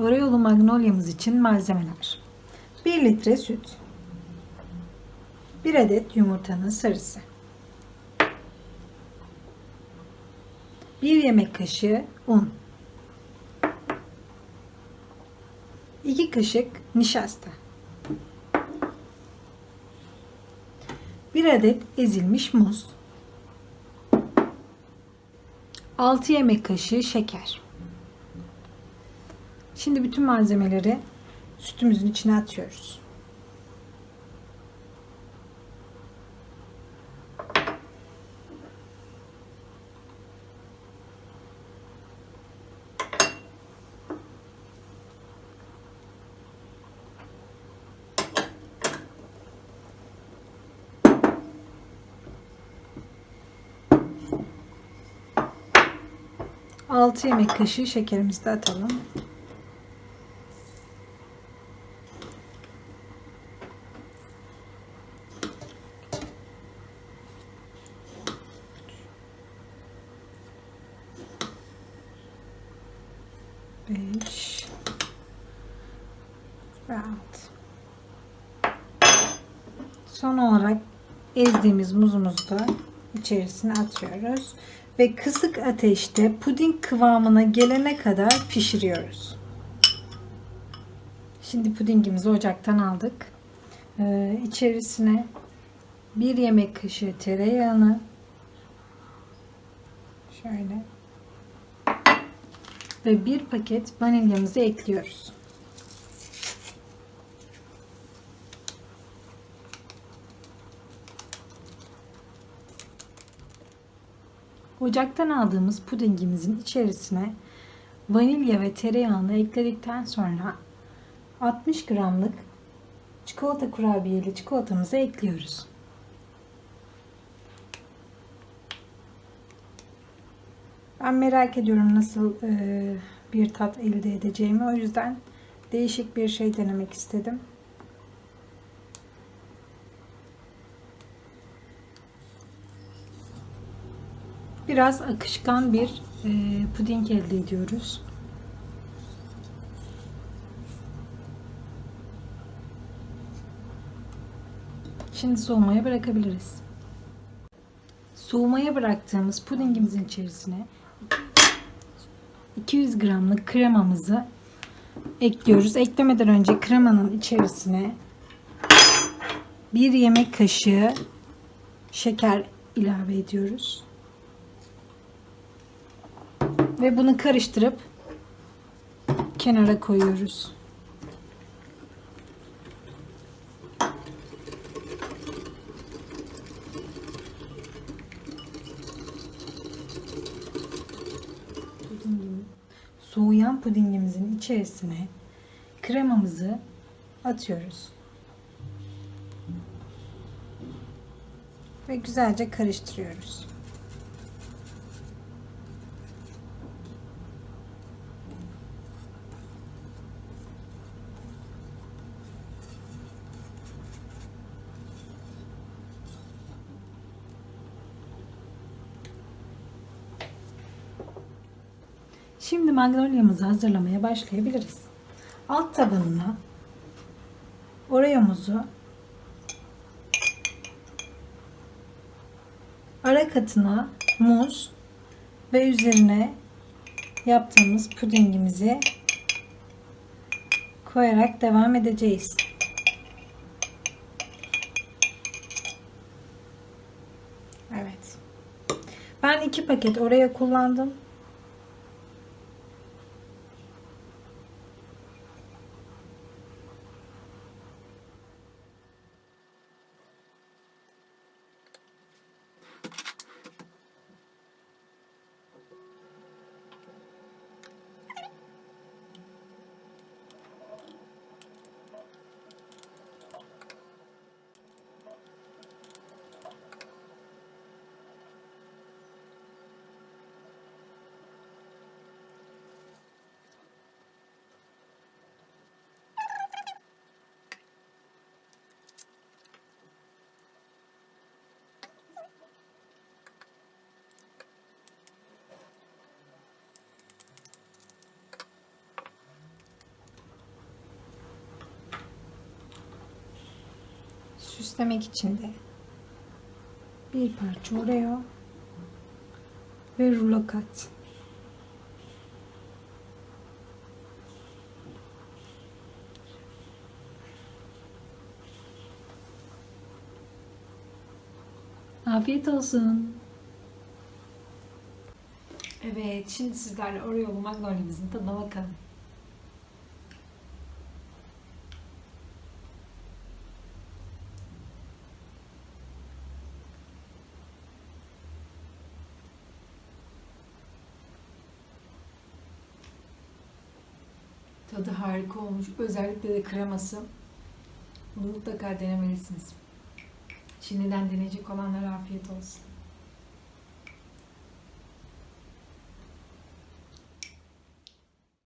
Oreo'lu magnolia'mız için malzemeler. 1 litre süt. 1 adet yumurtanın sarısı. 1 yemek kaşığı un. 2 kaşık nişasta. 1 adet ezilmiş muz. 6 yemek kaşığı şeker. Şimdi bütün malzemeleri sütümüzün içine atıyoruz. Altı yemek kaşığı şekerimizi de atalım. Beş ve altı. Son olarak ezdiğimiz muzumuzu da içerisine atıyoruz ve kısık ateşte puding kıvamına gelene kadar pişiriyoruz. Şimdi pudingimizi ocaktan aldık. Ee, içerisine bir yemek kaşığı tereyağını şöyle ve bir paket vanilyamızı ekliyoruz. Ocaktan aldığımız pudingimizin içerisine vanilya ve tereyağını ekledikten sonra 60 gramlık çikolata kurabiyeli çikolatamızı ekliyoruz. Ben merak ediyorum nasıl e, bir tat elde edeceğimi. O yüzden değişik bir şey denemek istedim. Biraz akışkan bir e, puding elde ediyoruz. Şimdi soğumaya bırakabiliriz. Soğumaya bıraktığımız pudingimizin içerisine 200 gramlık kremamızı ekliyoruz. Eklemeden önce kremanın içerisine bir yemek kaşığı şeker ilave ediyoruz. Ve bunu karıştırıp kenara koyuyoruz. Soğuyan pudingimizin içerisine kremamızı atıyoruz. Ve güzelce karıştırıyoruz. Şimdi magnolia'mızı hazırlamaya başlayabiliriz. Alt tabanına Oreo'muzu ara katına muz ve üzerine yaptığımız pudingimizi koyarak devam edeceğiz. Evet. Ben iki paket Oreo kullandım. Süslemek için de bir parça Oreo ve rulo kat. Afiyet olsun. Evet, şimdi sizlerle Oreo'lu Magnolia'mızın tadına bakalım. Tadı harika olmuş. Özellikle de kreması. Bunu mutlaka denemelisiniz. Şimdiden deneyecek olanlara afiyet olsun.